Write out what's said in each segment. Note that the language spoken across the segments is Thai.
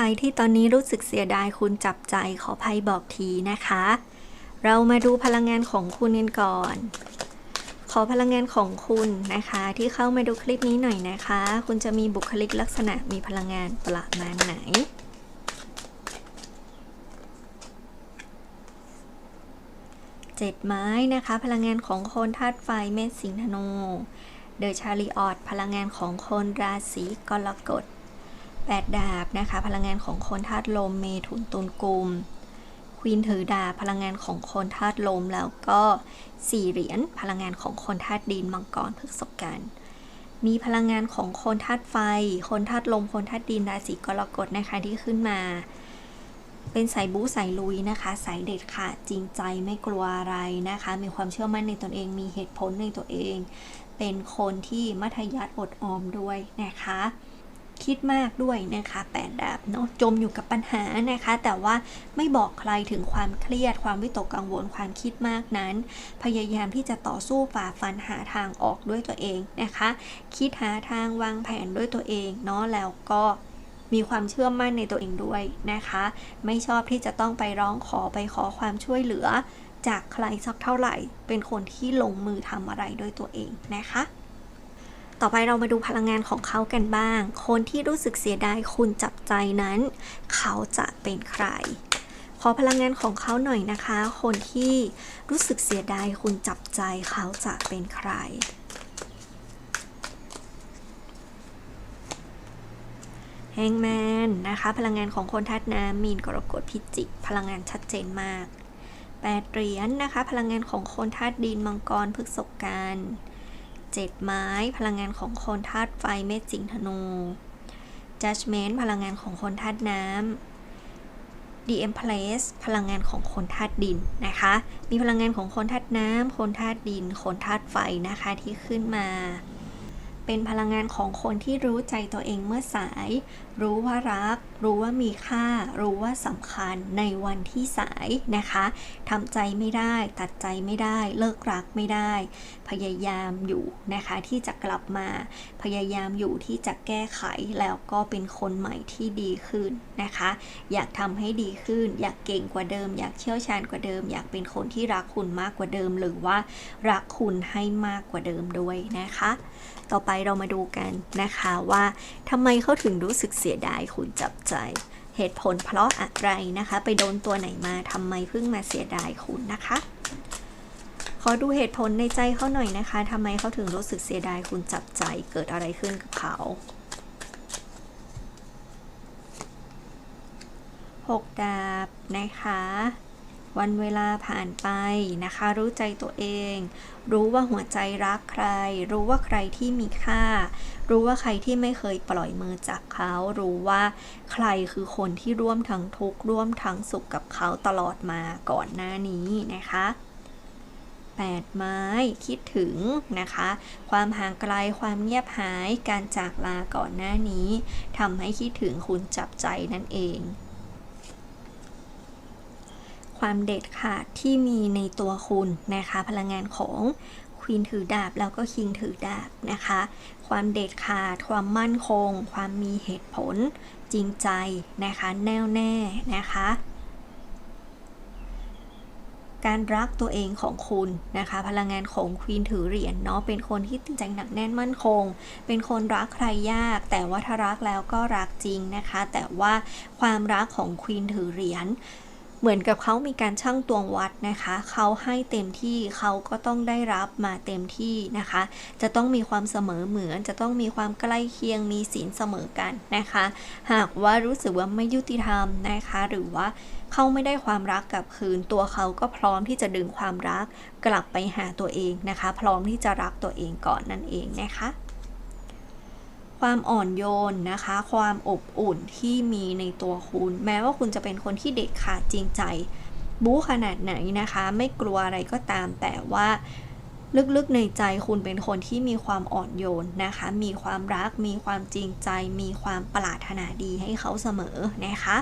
รที่ตอนนี้รู้สึกเสียดายคุณจับใจขอภัยบอกทีนะคะ เรามาดูพลังงานของคุณกันก่อน ขอพลังงานของคุณนะคะ ที่เข้ามาดูคลิปนี้หน่อยนะคะ คุณจะมีบุคลิกลักษณะมีพลังงานประมาณไหนเจ็ดไม้นะคะ พลังงานของคนธาตุไฟเมษสิงห์ธนูเดอะชาริออตพลังงานของคนราศีกรกฎ แปดดาบนะคะ พลังงานของคนธาตุลม เมถุนตุลกุมควีนถือดาบพลังงานของคนธาตุลม แล้วก็สี่เหรียญพลังงานของคนธาตุดินมังกรพฤกษกันมีพลังงานของคนธาตุไฟ คนธาตุลม คนธาตุดินราศีกรกฎนะคะที่ขึ้นมา เป็นสายบู๊สายลุยนะคะ สายเด็ดขาดจริงใจไม่กลัวอะไรนะคะ มีความเชื่อมั่นในตนเอง มีเหตุผลในตัวเอง เป็นคนที่มัธยัสถอดออมด้วยนะคะ คิดมากด้วยนะคะแปดดาบเนาะจมอยู่กับปัญหานะคะ แต่ว่าไม่บอกใครถึงความเครียด ความวิตกกังวลความคิดมากนั้น พยายามที่จะต่อสู้ฝ่าฟันหาทางออกด้วยตัวเองนะคะ คิดหาทางวางแผนด้วยตัวเองเนาะแล้วก็มีความเชื่อมั่นในตัวเองด้วยนะคะ ไม่ชอบที่จะต้องไปร้องขอไปขอความช่วยเหลือ จากใครสักเท่าไหร่ เป็นคนที่ลงมือทำอะไรด้วยตัวเองนะคะ ต่อไปเรามาดูพลังงานของเขากันบ้าง คนที่รู้สึกเสียดายคุณจับใจนั้น เขาจะเป็นใคร ขอพลังงานของเขาหน่อยนะคะ คนที่รู้สึกเสียดายคุณจับใจเขาจะเป็นใคร แฮงแมนนะคะ พลังงานของคนธาตุน้ำมีนกรกฎพิจิก พลังงานชัดเจนมากแปดเหรียญนะคะ พลังงานของคนธาตุดินมังกรพฤษภกัน เจ็ดไม้ พลังงานของคนธาตุไฟเมษสิงธนู judgment พลังงานของคนธาตุน้ำ the empress พลังงานของคนธาตุดินนะคะ มีพลังงานของคนธาตุน้ำ คนธาตุดิน คนธาตุไฟนะคะที่ขึ้นมา เป็นพลังงานของคนที่รู้ใจตัวเองเมื่อสาย รู้ว่ารักรู้ว่ามีค่า รู้ว่าสำคัญในวันที่สายนะคะทำใจไม่ได้ ตัดใจไม่ได้ เลิกรักไม่ได้ พยายามอยู่นะคะที่จะกลับมา พยายามอยู่ที่จะแก้ไขแล้วก็เป็นคนใหม่ที่ดีขึ้นนะคะ อยากทำให้ดีขึ้น อยากเก่งกว่าเดิม อยากเชี่ยวชาญกว่าเดิม อยากเป็นคนที่รักคุณมากกว่าเดิม หรือว่ารักคุณให้มากกว่าเดิมด้วยนะคะ ต่อไปเรามาดูกันนะคะว่าทำไมเขาถึงรู้สึกเสียดายคุณจับใจ เหตุผลเพราะอะไรนะคะ ไปโดนตัวไหนมาทำไมเพิ่งมาเสียดายคุณนะคะ ขอดูเหตุผลในใจเขาหน่อยนะคะทำไมเขาถึงรู้สึกเสียดายคุณจับใจเกิดอะไรขึ้นกับเขา6ดาบนะคะ วันเวลาผ่านไปนะคะ รู้ใจตัวเอง รู้ว่าหัวใจรักใคร รู้ว่าใครที่มีค่า รู้ว่าใครที่ไม่เคยปล่อยมือจากเขา รู้ว่าใครคือคนที่ร่วมทั้งทุกข์ร่วมทั้งสุขกับเขาตลอดมาก่อนหน้านี้นะคะแปดไม้คิดถึงนะคะ ความห่างไกลความเงียบหายการจากลาก่อนหน้านี้ทำให้คิดถึงคุณจับใจนั่นเอง ความเด็ดขาดที่มีในตัวคุณนะคะ พลังงานของควีนถือดาบแล้วก็คิงถือดาบนะคะ ความเด็ดขาด ความมั่นคง ความมีเหตุผล จริงใจนะคะ แน่วแน่นะคะการรักตัวเองของคุณนะคะ พลังงานของควีนถือเหรียญเนาะเป็นคนที่ใจหนักแน่นมั่นคง เป็นคนรักใครยาก แต่ว่าถ้ารักแล้วก็รักจริงนะคะ แต่ว่าความรักของควีนถือเหรียญ เหมือนกับเขามีการชั่งตวงวัดนะคะ เขาให้เต็มที่เขาก็ต้องได้รับมาเต็มที่นะคะ จะต้องมีความเสมอเหมือน จะต้องมีความใกล้เคียงมีศีลเสมอกันนะคะ หากว่ารู้สึกว่าไม่ยุติธรรมนะคะ หรือว่าเขาไม่ได้ความรักกลับคืนตัวเขาก็พร้อมที่จะดึงความรักกลับไปหาตัวเองนะคะ พร้อมที่จะรักตัวเองก่อนนั่นเองนะคะ ความอ่อนโยนนะคะ ความอบอุ่นที่มีในตัวคุณ แม้ว่าคุณจะเป็นคนที่เด็ดขาดจริงใจ บู๊ขนาดไหนนะคะ ไม่กลัวอะไรก็ตาม แต่ว่าลึกๆในใจคุณเป็นคนที่มีความอ่อนโยนนะคะ มีความรัก มีความจริงใจ มีความปรารถนาดีให้เขาเสมอนะคะ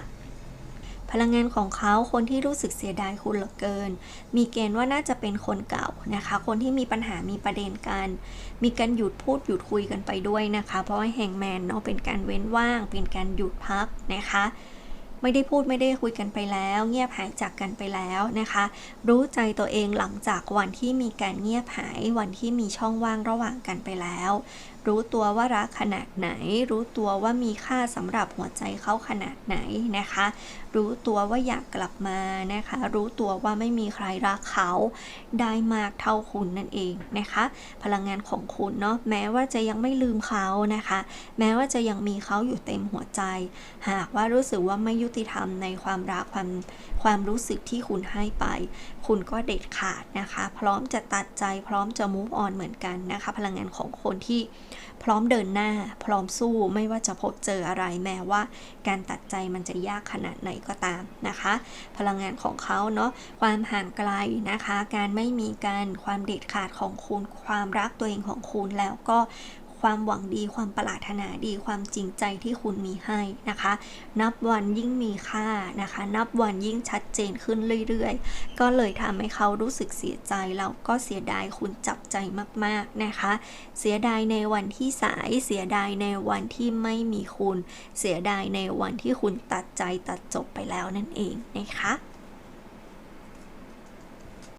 ลังงานของเขาคนที่รู้สึกเสียดายคุณเหลือเกิน มีเกณฑ์ว่าน่าจะเป็นคนเก่านะคะ คนที่มีปัญหามีประเด็นกัน มีการหยุดพูดหยุดคุยกันไปด้วยนะคะ เพราะว่าแฮงแมนเนาะเป็นการเว้นว่าง เป็นการหยุดพักนะคะ ไม่ได้พูดไม่ได้คุยกันไปแล้ว เงียบหายจากกันไปแล้วนะคะ รู้ใจตัวเองหลังจากวันที่มีการเงียบหายวันที่มีช่องว่างระหว่างกันไปแล้ว รู้ตัวว่ารักขนาดไหน รู้ตัวว่ามีค่าสำหรับหัวใจเขาขนาดไหนนะคะ รู้ตัวว่าอยากกลับมานะคะ รู้ตัวว่าไม่มีใครรักเขาได้มากเท่าคุณนั่นเองนะคะ พลังงานของคุณเนาะแม้ว่าจะยังไม่ลืมเขานะคะ แม้ว่าจะยังมีเขาอยู่เต็มหัวใจ หากว่ารู้สึกว่าไม่ยุติธรรมในความรักความความรู้สึกที่คุณให้ไป คุณก็เด็ดขาดนะคะ พร้อมจะตัดใจพร้อมจะ move on เหมือนกันนะคะ พลังงานของคนที่พร้อมเดินหน้า พร้อมสู้ไม่ว่าจะพบเจออะไรแม้ว่า การตัดใจมันจะยากขนาดไหนก็ตามนะคะ พลังงานของเขาเนาะความห่างไกลนะคะ การไม่มีการความเด็ดขาดของคุณความรักตัวเองของคุณแล้วก็ ความหวังดี ความปรารถนาดี ความจริงใจที่คุณมีให้นะคะ นับวันยิ่งมีค่านะคะ นับวันยิ่งชัดเจนขึ้นเรื่อยๆ ก็เลยทำให้เขารู้สึกเสียใจแล้วก็เสียดายคุณจับใจมากๆนะคะ เสียดายในวันที่สาย เสียดายในวันที่ไม่มีคุณ เสียดายในวันที่คุณตัดใจตัดจบไปแล้วนั่นเองนะคะ